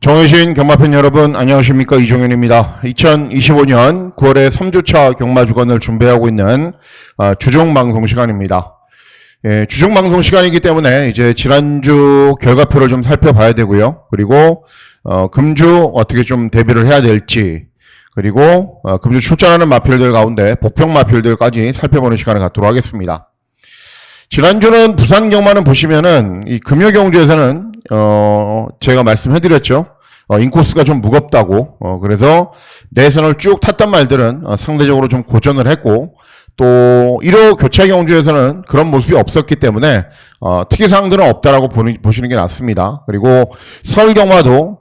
정해신 경마팬 여러분 안녕하십니까 이종현입니다. 2025년 9월에 3주차 경마 주간을 준비하고 있는 아, 주종 방송 시간입니다. 예, 주종 방송 시간이기 때문에 이제 지난주 결과표를 좀 살펴봐야 되고요. 그리고 어, 금주 어떻게 좀 대비를 해야 될지 그리고 어, 금주 출전하는 마필들 가운데 복평 마필들까지 살펴보는 시간을 갖도록 하겠습니다. 지난주는 부산 경마는 보시면은 이 금요 경주에서는 어 제가 말씀해드렸죠. 어, 인코스가 좀 무겁다고 어 그래서 내선을 쭉 탔던 말들은 어, 상대적으로 좀 고전을 했고 또 1호 교차 경주에서는 그런 모습이 없었기 때문에 어 특이사항들은 없다라고 보니, 보시는 게 낫습니다. 그리고 서울 경마도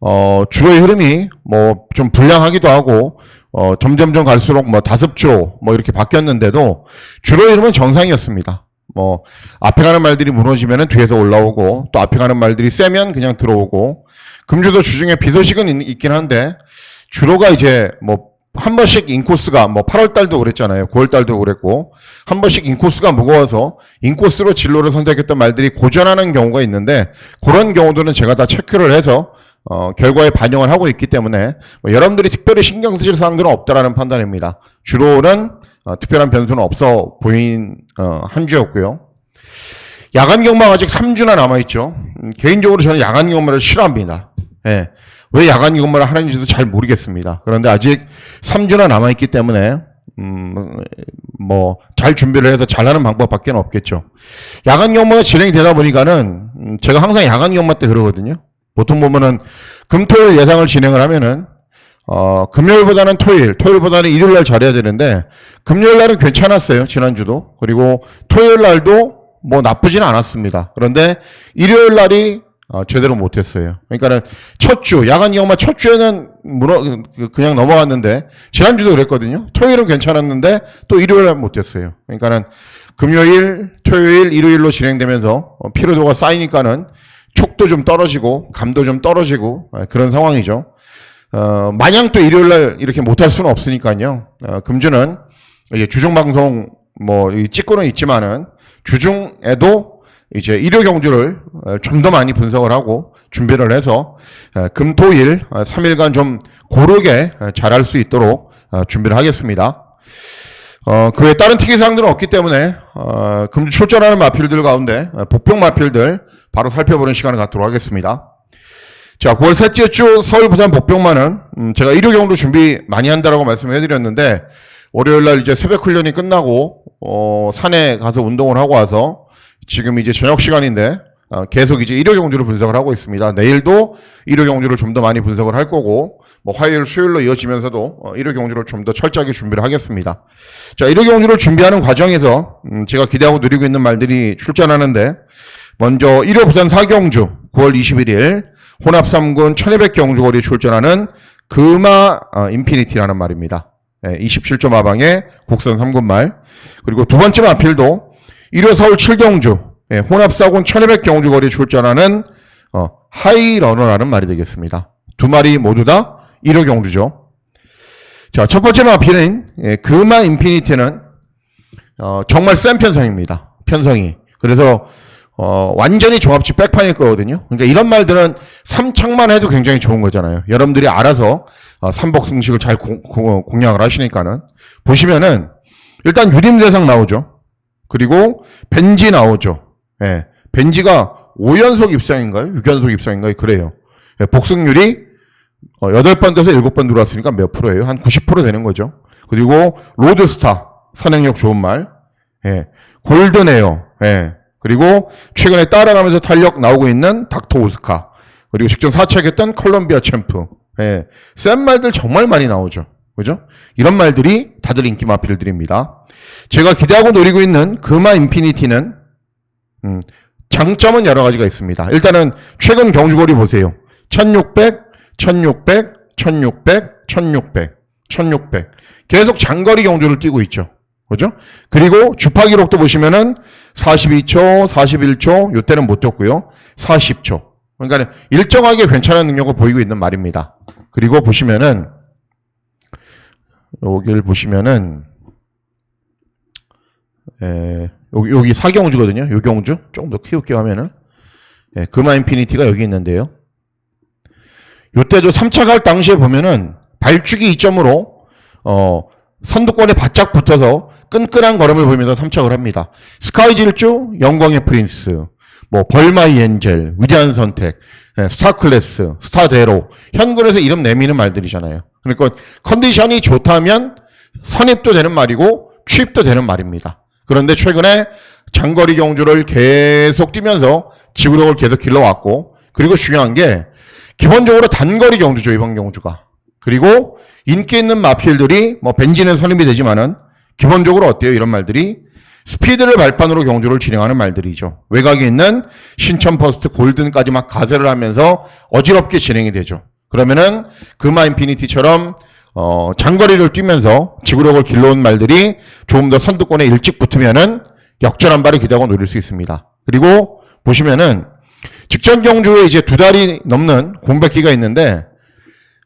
어, 주로의 흐름이 뭐 좀 불량하기도 하고, 어, 점점점 갈수록 뭐 다섯 조뭐 이렇게 바뀌었는데도 주로의 흐름은 정상이었습니다. 뭐, 앞에 가는 말들이 무너지면은 뒤에서 올라오고, 또 앞에 가는 말들이 세면 그냥 들어오고, 금주도 주중에 비소식은 있, 긴 한데, 주로가 이제 뭐, 한 번씩 인코스가 뭐 8월 달도 그랬잖아요. 9월 달도 그랬고 한 번씩 인코스가 무거워서 인코스로 진로를 선택했던 말들이 고전하는 경우가 있는데 그런 경우들은 제가 다 체크를 해서 어, 결과에 반영을 하고 있기 때문에 뭐 여러분들이 특별히 신경 쓰실 사항들은 없다라는 판단입니다. 주로는 어, 특별한 변수는 없어 보인 어, 한 주였고요. 야간 경마가 아직 3주나 남아있죠. 음, 개인적으로 저는 야간 경마를 싫어합니다. 예. 왜 야간 경마를 하는지도 잘 모르겠습니다. 그런데 아직 3주나 남아있기 때문에, 음, 뭐, 잘 준비를 해서 잘하는 방법밖에 없겠죠. 야간 경마가 진행이 되다 보니까는, 음, 제가 항상 야간 경마 때 그러거든요. 보통 보면은, 금토일 예상을 진행을 하면은, 어, 금요일보다는 토요일, 토요일보다는 일요일 날 잘해야 되는데, 금요일 날은 괜찮았어요, 지난주도. 그리고 토요일 날도 뭐 나쁘진 않았습니다. 그런데 일요일 날이 어, 제대로 못했어요. 그러니까는 첫 주, 야간 경마 첫 주에는 무너, 그- 그냥 넘어갔는데, 지난주도 그랬거든요. 토요일은 괜찮았는데, 또 일요일 날 못했어요. 그러니까는 금요일, 토요일, 일요일로 진행되면서 어, 피로도가 쌓이니까는 촉도 좀 떨어지고, 감도 좀 떨어지고, 어, 그런 상황이죠. 어, 마냥 또 일요일 날 이렇게 못할 수는 없으니까요. 어, 금주는 이제 주중 방송 뭐이 찍고는 있지만은 주중에도 이제 일요 경주를 어, 좀더 많이 분석을 하고 준비를 해서 어, 금토일 3일간 좀 고르게 어, 잘할 수 있도록 어, 준비를 하겠습니다. 어, 그 외에 다른 특이사항들은 없기 때문에, 어, 금주 출전하는 마필들 가운데, 어, 복병 마필들 바로 살펴보는 시간을 갖도록 하겠습니다. 자, 9월 셋째 주 서울, 부산, 복병만은, 음, 제가 일요 경으로 준비 많이 한다라고 말씀을 해드렸는데, 월요일 날 이제 새벽 훈련이 끝나고, 어, 산에 가서 운동을 하고 와서, 지금 이제 저녁 시간인데, 어, 계속 이제 일요 경주를 분석을 하고 있습니다. 내일도 일요 경주를 좀 더 많이 분석을 할 거고, 뭐 화요일, 수요일로 이어지면서도 어, 일요 경주를 좀 더 철저하게 준비를 하겠습니다. 자, 일요 경주를 준비하는 과정에서 음, 제가 기대하고 누리고 있는 말들이 출전하는데, 먼저 1호 부산 사경주 9월 21일 혼합 3군 1200 경주거리 출전하는 금화 어, 인피니티라는 말입니다. 예, 27조 마방의 국선 3군 말. 그리고 두 번째 마필도 1호 서울 7경주 예, 혼합 4군 1200 경주거리 출전하는 어, 하이러너라는 말이 되겠습니다. 두 마리 모두 다 1호 경주죠. 자, 첫 번째 마필은 예, 금화 인피니티는 어, 정말 센 편성입니다. 편성이. 그래서 어, 완전히 종합치 백판일 거거든요. 그러니까 이런 말들은 삼창만 해도 굉장히 좋은 거잖아요. 여러분들이 알아서 어, 삼복승식을 잘 공, 공- 공략을 하시니까는 보시면은 일단 유림대상 나오죠. 그리고 벤지 나오죠. 예. 벤지가 5연속 입상인가요? 6연속 입상인가요? 그래요. 예, 복승률이 어, 8번 돼서 7번 들어왔으니까 몇 프로예요? 한 90% 되는 거죠. 그리고 로드스타 선행력 좋은 말. 예. 골드네요. 예. 그리고 최근에 따라가면서 탄력 나오고 있는 닥터 오스카. 그리고 직전 사책했던 콜롬비아 챔프. 예. 센 말들 정말 많이 나오죠. 그죠? 이런 말들이 다들 인기 마필들입니다. 제가 기대하고 노리고 있는 금화 인피니티는 음, 장점은 여러 가지가 있습니다. 일단은 최근 경주거리 보세요. 1600, 1600, 1600, 1600, 1600. 계속 장거리 경주를 뛰고 있죠. 그죠? 그리고 주파 기록도 보시면은 42초, 41초, 요때는 못 뛰었고요. 40초. 그러니까 일정하게 괜찮은 능력을 보이고 있는 말입니다. 그리고 보시면은 여기를 보시면은 에, 여기, 여기 사경주거든요. 요 경주. 조금 더 키울게요 하면은. 예, 금화 인피니티가 여기 있는데요. 요때도 3차 갈 당시에 보면은 발주기 이점으로 어 선두권에 바짝 붙어서 끈끈한 걸음을 보이면서 3착을 합니다. 스카이 질주, 영광의 프린스, 뭐 벌마이 엔젤, 위대한 선택, 예, 스타클래스, 스타데로 현근에서 이름 내미는 말들이잖아요. 그러니까 컨디션이 좋다면 선입도 되는 말이고 취입도 되는 말입니다. 그런데 최근에 장거리 경주를 계속 뛰면서 지구력을 계속 길러왔고 그리고 중요한 게 기본적으로 단거리 경주죠 이번 경주가 그리고 인기 있는 마필들이 뭐 벤진은 선임이 되지만은 기본적으로 어때요? 이런 말들이? 스피드를 발판으로 경주를 진행하는 말들이죠. 외곽에 있는 신천 퍼스트 골든까지 막 가세를 하면서 어지럽게 진행이 되죠. 그러면은 금화 인피니티처럼 어, 장거리를 뛰면서 지구력을 길러온 말들이 조금 더 선두권에 일찍 붙으면은 역전한 발을 기대하고 노릴 수 있습니다. 그리고 보시면은 직전 경주에 이제 두 달이 넘는 공백기가 있는데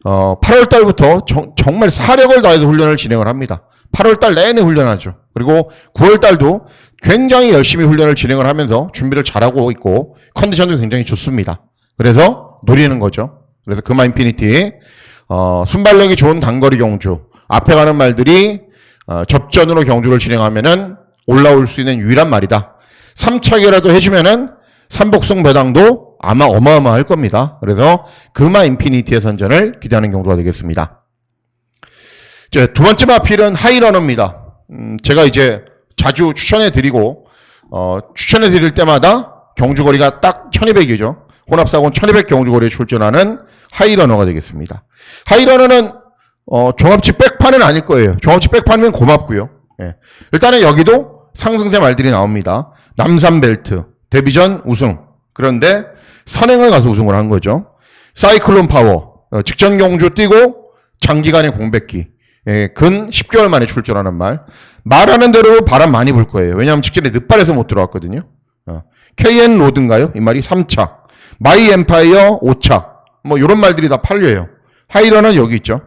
어, 8월 달부터 정말 사력을 다해서 훈련을 진행을 합니다. 8월 달 내내 훈련하죠. 그리고 9월 달도 굉장히 열심히 훈련을 진행을 하면서 준비를 잘하고 있고 컨디션도 굉장히 좋습니다. 그래서 노리는 거죠. 그래서 금화 인피니티 어, 순발력이 좋은 단거리 경주 앞에 가는 말들이 어, 접전으로 경주를 진행하면은 올라올 수 있는 유일한 말이다. 3차계라도 해주면은 삼복송 배당도 아마 어마어마할 겁니다. 그래서 금화 인피니티의 선전을 기대하는 경우가 되겠습니다. 이제 두 번째 마필은 하이러너입니다. 음, 제가 이제 자주 추천해 드리고 어, 추천해 드릴 때마다 경주거리가 딱 1200이죠. 혼합사고는 1200 경주거리에 출전하는 하이러너가 되겠습니다. 하이러너는 어, 종합치 백판은 아닐 거예요. 종합치 백판이면 고맙고요. 예. 일단은 여기도 상승세 말들이 나옵니다. 남산 벨트, 데뷔전 우승. 그런데 선행을 가서 우승을 한 거죠. 사이클론 파워, 어, 직전 경주 뛰고 장기간의 공백기. 예, 근 10개월 만에 출전하는 말. 말하는 대로 바람 많이 불 거예요. 왜냐하면 직전에 늦발에서 못 들어왔거든요. 어. KN 로드인가요? 이 말이 3차. 마이 엠파이어 5차. 뭐 이런 말들이 다 팔려요. 하이러는 여기 있죠.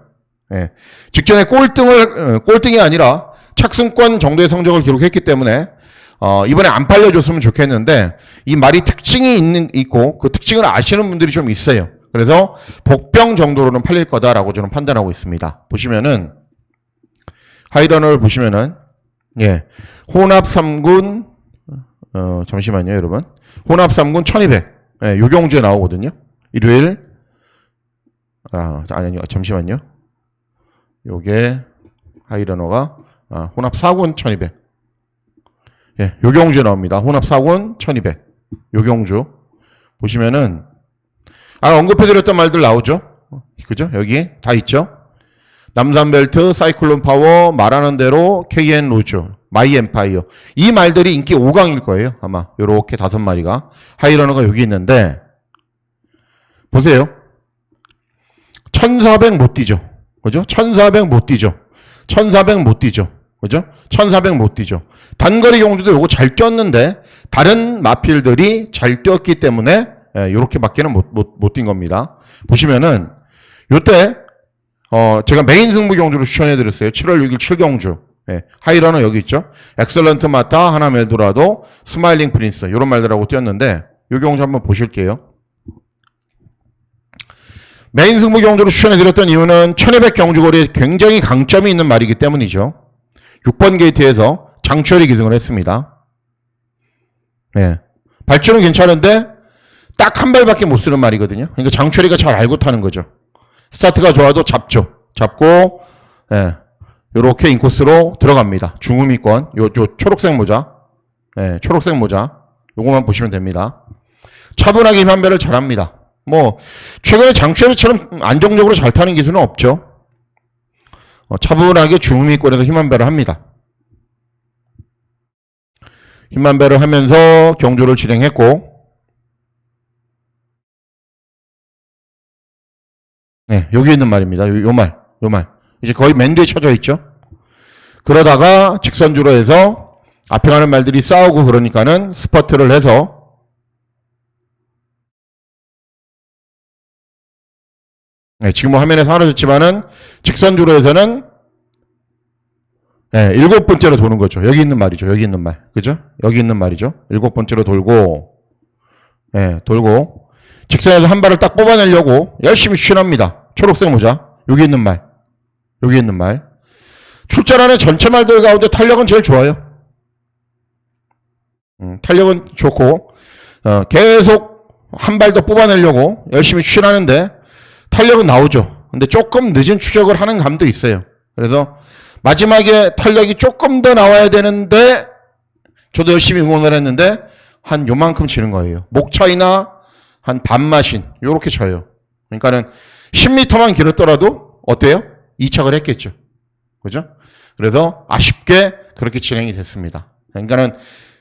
예. 직전에 꼴등을 어, 꼴등이 아니라 착승권 정도의 성적을 기록했기 때문에 어, 이번에 안 팔려줬으면 좋겠는데 이 말이 특징이 있는 있고 그 특징을 아시는 분들이 좀 있어요. 그래서 복병 정도로는 팔릴 거다라고 저는 판단하고 있습니다. 보시면은 하이러너를 보시면은 예 혼합 3군 어 잠시만요 여러분 혼합 3군 1200 예, 요경주에 나오거든요. 일요일 아 아니요 잠시만요. 요게 하이러너가 아, 혼합 4군 1200. 예, 요경주 나옵니다. 혼합 4군 1200. 요경주. 보시면은, 아, 언급해드렸던 말들 나오죠? 그죠? 여기 다 있죠? 남산벨트, 사이클론 파워, 말하는 대로 KN 로즈, 마이 엠파이어. 이 말들이 인기 5강일 거예요. 아마. 요렇게 다섯 마리가. 하이러너가 여기 있는데, 보세요. 1400 못 뛰죠. 그죠? 1400 못 뛰죠. 1400 못 뛰죠. 그죠? 1400 못 뛰죠. 단거리 경주도 요거 잘 뛰었는데 다른 마필들이 잘 뛰었기 때문에 예, 요렇게밖에는 못, 뛴 겁니다. 보시면은 요때 어, 제가 메인 승부 경주를 추천해 드렸어요. 7월 6일 7경주. 예, 하이러너 여기 있죠. 엑셀런트 마타, 하나 메도라도, 스마일링 프린스 요런 말들하고 뛰었는데 요 경주 한번 보실게요. 메인 승부 경주로 추천해 드렸던 이유는 1200 경주거리에 굉장히 강점이 있는 말이기 때문이죠. 6번 게이트에서 장철이 기승을 했습니다. 예. 발주는 괜찮은데 딱 한 발밖에 못 쓰는 말이거든요. 그러니까 장철이가 잘 알고 타는 거죠. 스타트가 좋아도 잡죠. 잡고 예. 요렇게 인코스로 들어갑니다. 중후미권 요, 요 초록색 모자 예, 초록색 모자 요거만 보시면 됩니다. 차분하게 힘 한 배를 잘합니다. 뭐 최근에 장추에처럼 안정적으로 잘 타는 기술은 없죠. 어, 차분하게 중미권에서 힘한 배를 합니다. 힘만 배를 하면서 경주를 진행했고 네, 여기 있는 말입니다. 요, 요 말, 요 말. 이제 거의 맨 뒤에 쳐져 있죠. 그러다가 직선주로 해서 앞에 가는 말들이 싸우고 그러니까는 스퍼트를 해서 네, 지금 뭐 화면에 사라졌지만은 직선주로에서는 네, 일곱 번째로 도는 거죠. 여기 있는 말이죠. 여기 있는 말. 그죠? 여기 있는 말이죠. 일곱 번째로 돌고, 네, 돌고, 직선에서 한 발을 딱 뽑아내려고 열심히 추진합니다. 초록색 모자. 여기 있는 말. 여기 있는 말. 출전하는 전체 말들 가운데 탄력은 제일 좋아요. 음, 탄력은 좋고, 어, 계속 한 발 더 뽑아내려고 열심히 추진하는데 탄력은 나오죠. 근데 조금 늦은 추격을 하는 감도 있어요. 그래서 마지막에 탄력이 조금 더 나와야 되는데 저도 열심히 응원을 했는데 한 요만큼 치는 거예요. 목 차이나 한 반마신 요렇게 쳐요. 그러니까는 10m만 길었더라도 어때요? 이착을 했겠죠. 그죠? 그래서 아쉽게 그렇게 진행이 됐습니다. 그러니까는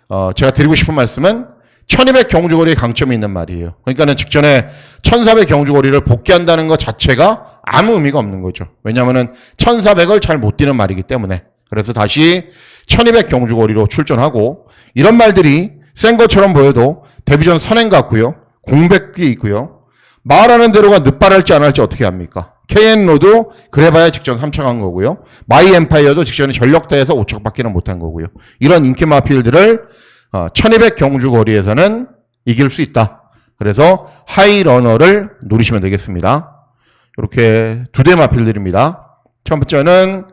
어 제가 드리고 싶은 말씀은 1200 경주거리에 강점이 있는 말이에요. 그러니까는 직전에 1400 경주거리를 복귀한다는 것 자체가 아무 의미가 없는 거죠. 왜냐하면은 1400을 잘 못 뛰는 말이기 때문에. 그래서 다시 1200 경주거리로 출전하고 이런 말들이 센 것처럼 보여도 데뷔전 선행 같고요. 공백기 있고요. 말하는 대로가 늦발할지 안 할지 어떻게 합니까? KN로도 그래봐야 직전 3차 간 거고요. 마이 엠파이어도 직전에 전력대에서 5척밖에는 못한 거고요. 이런 인기 마필들을 어, 1200 경주 거리에서는 이길 수 있다. 그래서 하이러너를 누리시면 되겠습니다. 이렇게 두 대 마필들입니다. 첫 번째는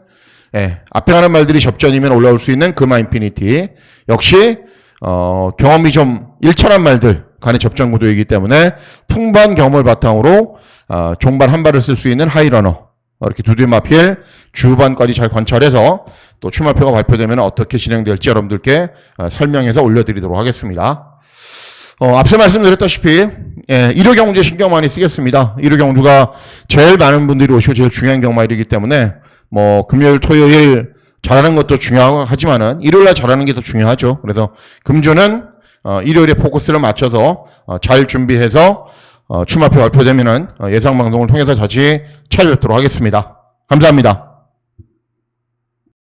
예, 앞에 가는 말들이 접전이면 올라올 수 있는 금화 인피니티. 역시 어, 경험이 좀 일천한 말들 간의 접전 구도이기 때문에 풍부한 경험을 바탕으로 어, 종발 한 발을 쓸 수 있는 하이러너. 이렇게 두대 마필 주반까지 잘 관찰해서 또 출마표가 발표되면 어떻게 진행될지 여러분들께 어, 설명해서 올려드리도록 하겠습니다. 어, 앞서 말씀드렸다시피 예, 일요 경주에 신경 많이 쓰겠습니다. 일요 경주가 제일 많은 분들이 오시고 제일 중요한 경마일이기 때문에 뭐 금요일, 토요일 잘하는 것도 중요하지만은 일요일 날 잘하는 게 더 중요하죠. 그래서 금주는 어, 일요일에 포커스를 맞춰서 어, 잘 준비해서 어, 출마표 발표되면은 어, 예상 방송을 통해서 다시 찾아뵙도록 하겠습니다. 감사합니다.